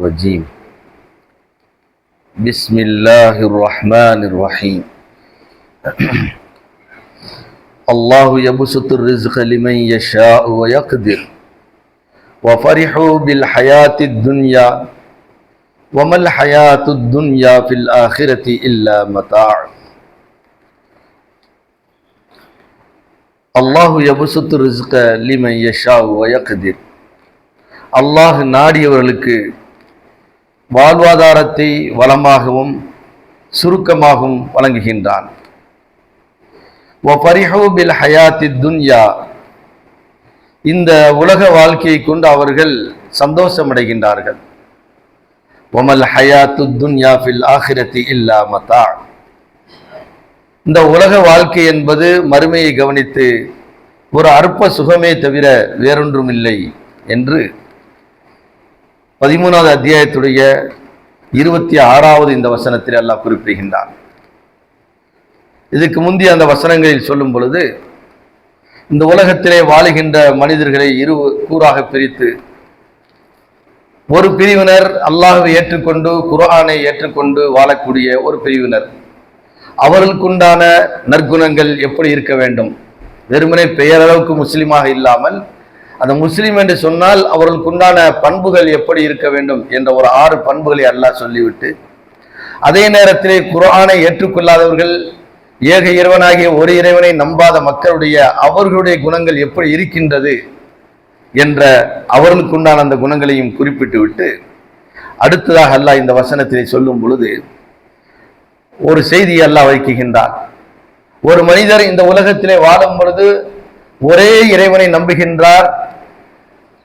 الرجيم بسم الله الرحمن الرحيم الله يبسط الرزق لمن يشاء ويقدر وفرحوا بالحياة الدنيا وما الحياة الدنيا في الآخرة إلا متاع الله يبسط الرزق لمن يشاء ويقدر அல்லாஹ் நாடியவர்களுக்கு வாழ்வாதாரத்தை வளமாகவும் சுருக்கமாகவும் வழங்குகின்றான். பில் ஹயாத்தி துன்யா. இந்த உலக வாழ்க்கையை கொண்டு அவர்கள் சந்தோஷமடைகின்றார்கள். ஒமல் ஹயாத்து துன்யா ஃபில் ஆஹிரத்தி இல்லா மதா இந்த உலக வாழ்க்கை என்பது மறுமையை கவனித்து ஒரு அற்ப சுகமே தவிர வேறொன்றும் இல்லை என்று பதிமூணாவது அத்தியாயத்துடைய இருபத்தி ஆறாவது இந்த வசனத்தில் அல்லாஹ் குறிப்பிடுகின்றான். இதுக்கு முந்தைய அந்த வசனங்களில் சொல்லும் பொழுது இந்த உலகத்திலே வாழுகின்ற மனிதர்களை இரு கூறாக பிரித்து ஒரு பிரிவினர் அல்லாஹை ஏற்றுக்கொண்டு குர்ஆனை ஏற்றுக்கொண்டு வாழக்கூடிய ஒரு பிரிவினர். அவர்களுக்குண்டான நற்குணங்கள் எப்படி இருக்க வேண்டும்? வெறுமனே பெயரளவுக்கு முஸ்லீமாக இல்லாமல் அந்த முஸ்லீம் என்று சொன்னால் அவர்களுக்குண்டான பண்புகள் எப்படி இருக்க வேண்டும் என்ற ஒரு ஆறு பண்புகளை அல்லாஹ் சொல்லிவிட்டு அதே நேரத்திலே குரானை ஏற்றுக்கொள்ளாதவர்கள் ஏக இறைவனாகிய ஒரு இறைவனை நம்பாத மக்களுடைய அவர்களுடைய குணங்கள் எப்படி இருக்கின்றது என்ற அவர்களுக்குண்டான அந்த குணங்களையும் குறிப்பிட்டு விட்டு அடுத்ததாக அல்லாஹ் இந்த வசனத்திலே சொல்லும் பொழுது ஒரு செய்தியை அல்லாஹ் வைக்குகின்றார் ஒரு மனிதர் இந்த உலகத்திலே வாழும் பொழுது ஒரே இறைவனை நம்புகின்றார்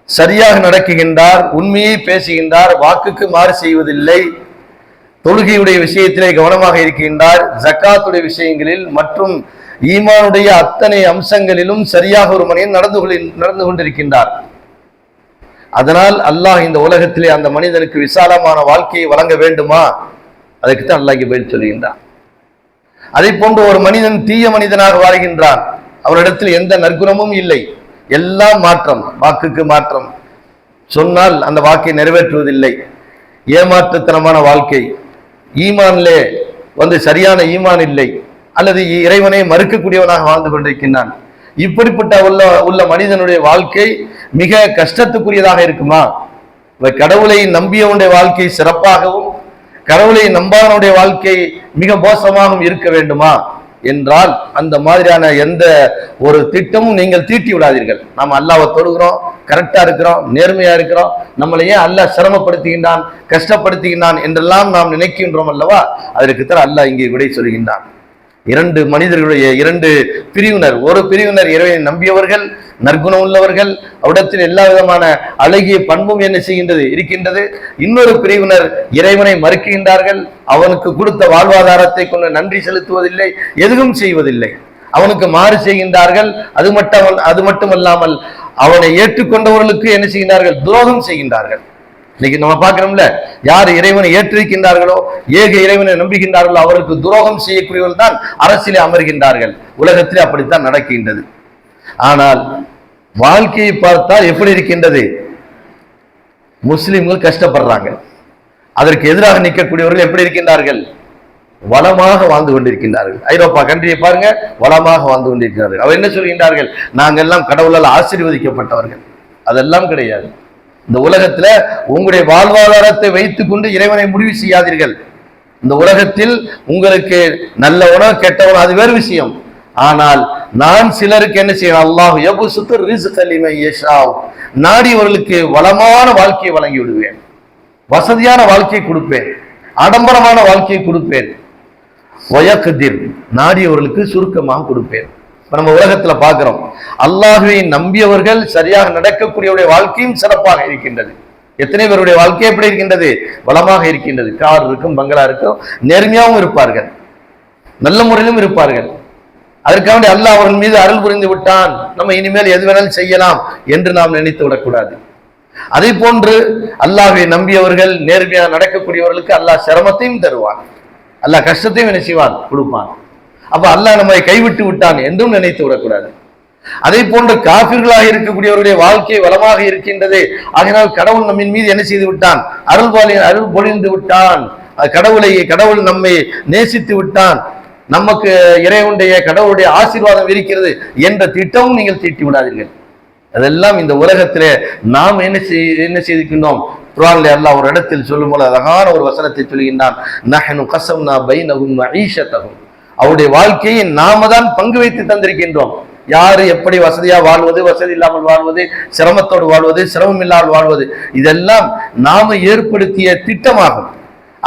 சரியாக நடக்குகின்றார் உண்மையை பேசுகின்றார் வாக்குக்கு மாறு செய்வதில்லை. தொழுகையுடைய விஷயத்திலே கவனமாக இருக்கின்றார். ஜக்காத்துடைய விஷயங்களில் மற்றும் ஈமானுடைய அத்தனை அம்சங்களிலும் சரியாக ஒரு மனிதன் நடந்து நடந்து கொண்டிருக்கின்றார். அதனால் அல்லாஹ் இந்த உலகத்திலே அந்த மனிதனுக்கு விசாலமான வாழ்க்கையை வழங்க வேண்டுமா? அதுக்கு தான் அல்லாஹ் இங்கே பதில் சொல்கின்றான். அதை போன்று ஒரு மனிதன் தீய மனிதனாக வாழ்கின்றான். அவரிடத்தில் எந்த நற்குணமும் இல்லை. எல்லாம் மாற்றம் வாக்குக்கு மாற்றம். சொன்னால் அந்த வாக்கை நிறைவேற்றுவதில்லை. ஏமாற்றுத்தனமான வாழ்க்கை. ஈமான்லே வந்து சரியான ஈமான் இல்லை. அல்லது இறைவனை மறுக்கக்கூடியவனாக வாழ்ந்து கொண்டிருக்கின்றான். இப்படிப்பட்ட உள்ள உள்ள மனிதனுடைய வாழ்க்கை மிக கஷ்டத்துக்குரியதாக இருக்குமா? கடவுளை நம்பியவனுடைய வாழ்க்கை சிறப்பாகவும் கடவுளை நம்பாதனுடைய வாழ்க்கை மிக மோசமாகவும் இருக்க வேண்டுமா? என்றால் அந்த மாதிரியான எந்த ஒரு திட்டமும் நீங்கள் தீட்டி விடாதீர்கள். நாம் அல்லாவை தொழுகிறோம் கரெக்டா இருக்கிறோம் நேர்மையா இருக்கிறோம். நம்மளை ஏன் அல்லாஹ் சிரமப்படுத்துகின்றான் கஷ்டப்படுத்துகின்றான் என்றெல்லாம் நாம் நினைக்கின்றோம் அல்லவா? அதற்கு தர அல்லாஹ் இங்கே விடை சொல்கின்றான். இரண்டு மனிதர்களுடைய இரண்டு பிரிவினர். ஒரு பிரிவினர் இறைவனை நம்பியவர்கள் நற்குணம் உள்ளவர்கள் அவிடத்தில் எல்லா விதமான அழகிய பண்பும் என்ன செய்கின்றது இருக்கின்றது. இன்னொரு பிரிவினர் இறைவனை மறுக்கின்றார்கள். அவனுக்கு கொடுத்த வாழ்வாதாரத்தை கொண்டு நன்றி செலுத்துவதில்லை எதுவும் செய்வதில்லை. அவனுக்கு மாறு செய்கின்றார்கள். அது மட்டும் அது மட்டுமல்லாமல் அவனை ஏற்றுக்கொண்டவர்களுக்கு என்ன செய்கின்றார்கள்? துரோகம் செய்கின்றார்கள். இன்னைக்கு நம்ம பார்க்கிறோம்ல யார் இறைவனை ஏற்றிருக்கின்றார்களோ ஏக இறைவனை நம்புகின்றார்களோ அவருக்கு துரோகம் செய்யக்கூடியவர்கள் தான் அரசியலே அமர்கின்றார்கள். உலகத்திலே அப்படித்தான் நடக்கின்றது. ஆனால் வாழ்க்கையை பார்த்தால் எப்படி இருக்கின்றது? முஸ்லிம்கள் கஷ்டப்படுறாங்க. அதற்கு எதிராக நிற்கக்கூடியவர்கள் எப்படி இருக்கின்றார்கள்? வளமாக வாழ்ந்து கொண்டிருக்கின்றார்கள். ஐரோப்பா கண்ட்ரியை பாருங்க வளமாக வாழ்ந்து கொண்டிருக்கிறார்கள். அவர் என்ன சொல்கின்றார்கள்? நாங்கள் எல்லாம் கடவுளால் ஆசீர்வதிக்கப்பட்டவர்கள். அதெல்லாம் கிடையாது. இந்த உலகத்துல உங்களுடைய வாழ்வாதாரத்தை வைத்துக் கொண்டு இறைவனை முடிவு செய்யாதீர்கள். இந்த உலகத்தில் உங்களுக்கு நல்ல உணவு அது வேறு விஷயம். ஆனால் நான் சிலருக்கு என்ன செய்யணும் அல்லாஹ் எபு சுத்து ரிசுகலிமை யஷாவ். நாடியவர்களுக்கு வளமான வாழ்க்கையை வழங்கி விடுவேன். வசதியான வாழ்க்கையை கொடுப்பேன். ஆடம்பரமான வாழ்க்கையை கொடுப்பேன். ஒயக்கதிர் நாடியவர்களுக்கு சுருக்கமாக கொடுப்பேன். இப்போ நம்ம உலகத்துல பாக்குறோம் அல்லாஹுவை நம்பியவர்கள் சரியாக நடக்கக்கூடியவருடைய வாழ்க்கையும் சிறப்பாக இருக்கின்றது. எத்தனை பேருடைய வாழ்க்கை எப்படி இருக்கின்றது? வளமாக இருக்கின்றது. கார் இருக்கும் பங்களா இருக்கும் நேர்மையாகவும் இருப்பார்கள். நல்ல முறையிலும் இருப்பார்கள். அதற்காக அல்லாஹ் அவர்கள் மீது அருள் புரிந்து விட்டான். நம்ம இனிமேல் எது வேணாலும் செய்யலாம் என்று நாம் நினைத்து விடக்கூடாது. அதே போன்று அல்லாஹை நம்பியவர்கள் நேர்மையாக நடக்கக்கூடியவர்களுக்கு அல்லாஹ் சிரமத்தையும் தருவான். அல்லாஹ் கஷ்டத்தையும் என்ன செய்வான்? கொடுப்பான். அப்ப அல்லாஹ் நம்மை கைவிட்டு விட்டான் என்றும் நினைத்து விடக்கூடாது. அதை போன்ற காபிர்களாக இருக்கக்கூடியவருடைய வாழ்க்கை வளமாக இருக்கின்றது. ஆகினால் கடவுள் நம்மின் மீது என்ன செய்து விட்டான்? அருள் அருள் பொழிந்து விட்டான். கடவுளை கடவுள் நம்மை நேசித்து விட்டான். நமக்கு இறைவனுடைய கடவுளுடைய ஆசீர்வாதம் இருக்கிறது என்ற திட்டமும் நீங்கள் தீட்டி விடாதீர்கள். அதெல்லாம் இந்த உலகத்திலே நாம் என்ன செய் என்ன செய்திருக்கின்றோம்? குரான்ல அல்லாஹ் ஒரு இடத்தில் சொல்லும் போல அழகான ஒரு வசனத்தை சொல்கின்றான். நஹனு கசம்னா பைனஹும் ஈஷத்தகும் அவருடைய வாழ்க்கையை நாம தான் பங்கு வைத்து தந்திருக்கின்றோம். யாரு எப்படி வசதியா வாழ்வது வசதி இல்லாமல் வாழ்வது சிரமத்தோடு வாழ்வது சிரமம் இல்லாமல் வாழ்வது இதெல்லாம் நாம ஏற்படுத்திய திட்டமாகும்.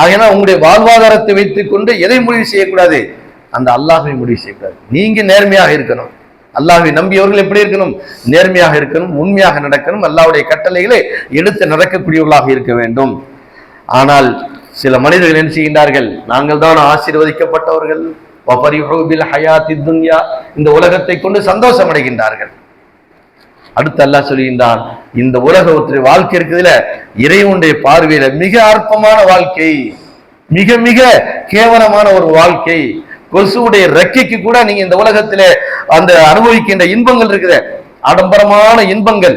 ஆகையினால் உங்களுடைய வாழ்வாதாரத்தை வைத்துக் கொண்டு எதை முடிவு செய்யக்கூடாது? அந்த அல்லாஹை முடிவு செய்யக்கூடாது. நீங்க நேர்மையாக இருக்கணும். அல்லாஹை நம்பியவர்கள் எப்படி இருக்கணும்? நேர்மையாக இருக்கணும் உண்மையாக நடக்கணும் அல்லாவுடைய கட்டளைகளை எடுத்து நடக்கக்கூடியவர்களாக இருக்க வேண்டும். ஆனால் சில மனிதர்கள் என்ன செய்கின்றார்கள்? நாங்கள் தான் ஆசீர்வதிக்கப்பட்டவர்கள். வபரிஹு ஹயாத்தி துன்யா இந்த உலகத்தை கொண்டு சந்தோஷம் அடைகின்றார்கள் அடுத்து அல்லாஹ் சொல்கின்றான் இந்த உலகத்துடைய வாழ்க்கை இருக்குதுல இறைவனுடைய பார்வையில மிக அற்பமான வாழ்க்கை. மிக மிக கேவலமான ஒரு வாழ்க்கை. கொசுவுடைய ரெக்கைக்கு கூட நீங்க இந்த உலகத்தில அந்த அனுபவிக்கின்ற இன்பங்கள் இருக்குது. ஆடம்பரமான இன்பங்கள்.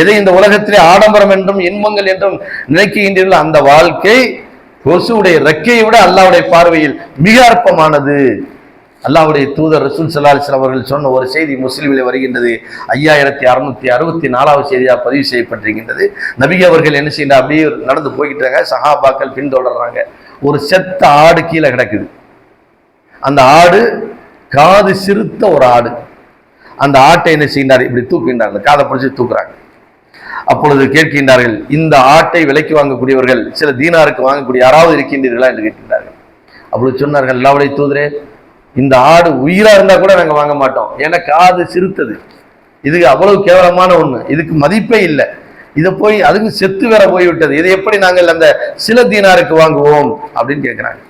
எதை இந்த உலகத்திலே ஆடம்பரம் என்றும் இன்பங்கள் என்றும் நினைக்கின்ற அந்த வாழ்க்கை கொசுடைய ரெக்கையை விட அல்லாவுடைய பார்வையில் மிக அற்பமானது. அல்லாவுடைய தூதர் ரசூல் சல்லாஹ் அவர்கள் சொன்ன ஒரு செய்தி முஸ்லீமில் வருகின்றது. ஐயாயிரத்தி அறுநூத்தி அறுபத்தி நாலாவது செய்தியாக பதிவு செய்யப்பட்டிருக்கின்றது. நபிக அவர்கள் என்ன செய்யணும் அப்படியே நடந்து போய்கிட்டாங்க சஹாபாக்கள் பின்தொடர்றாங்க. ஒரு செத்த ஆடு கீழே கிடக்குது. அந்த ஆடு காது சிறுத்த ஒரு ஆடு. அந்த ஆட்டை என்ன செய்யினார் இப்படி தூக்கின்றாங்க காதை பிடிச்சி தூக்குறாங்க. அப்பொழுது கேட்கின்றார்கள் இந்த ஆட்டை விலைக்கு வாங்கக்கூடியவர்கள் சில தீனாருக்கு வாங்கக்கூடிய யாராவது இருக்கின்றீர்களா என்று கேட்கின்றார்கள். அப்பொழுது சொன்னார்கள் எல்லாவுடைய தூதரே இந்த ஆடு உயிரா இருந்தா கூட நாங்கள் வாங்க மாட்டோம். ஏன்னா காது சிறுத்தது. இது அவ்வளவு கேவலமான ஒண்ணு. இதுக்கு மதிப்பே இல்லை. இதை போய் அதுக்கு செத்து வேற போய்விட்டது. இதை எப்படி நாங்கள் அந்த சில தீனாருக்கு வாங்குவோம்? அப்படின்னு கேட்கிறாங்க.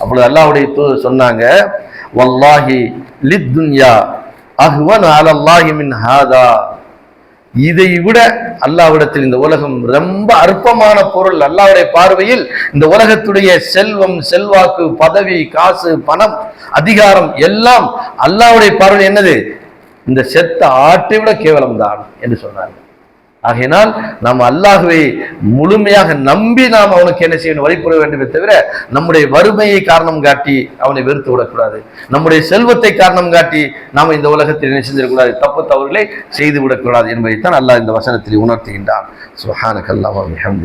அப்பொழுது அல்லாவுடைய தூதர் சொன்னாங்க வல்லாஹி லித்துன்யா அஹ்வன் அலல்லாஹி மின் ஹாதா. இதை விட அல்லாவிடத்தில் இந்த உலகம் ரொம்ப அற்பமான பொருள். அல்லாவுடைய பார்வையில் இந்த உலகத்துடைய செல்வம் செல்வாக்கு பதவி காசு பணம் அதிகாரம் எல்லாம் அல்லாவுடைய பார்வை என்னது? இந்த செத்த ஆட்டை விட கேவலம் தான் என்று சொன்னார்கள் ஆகையினால் நாம் அல்லாஹுவை முழுமையாக நம்பி நாம் அவனுக்கு என்ன செய்யணும் வழிபட வேண்டுமே தவிர நம்முடைய வறுமையை காரணம் காட்டி அவனை வெறுத்து விடக்கூடாது. நம்முடைய செல்வத்தை காரணம் காட்டி நாம் இந்த உலகத்தில் என்ன செஞ்சிடக்கூடாது தப்பு தவறுகளை செய்து விடக்கூடாது என்பதைத்தான் அல்லாஹ் இந்த வசனத்தில் உணர்த்துகின்றான். சுஹானக் அல்லாஹ் ஹம்தி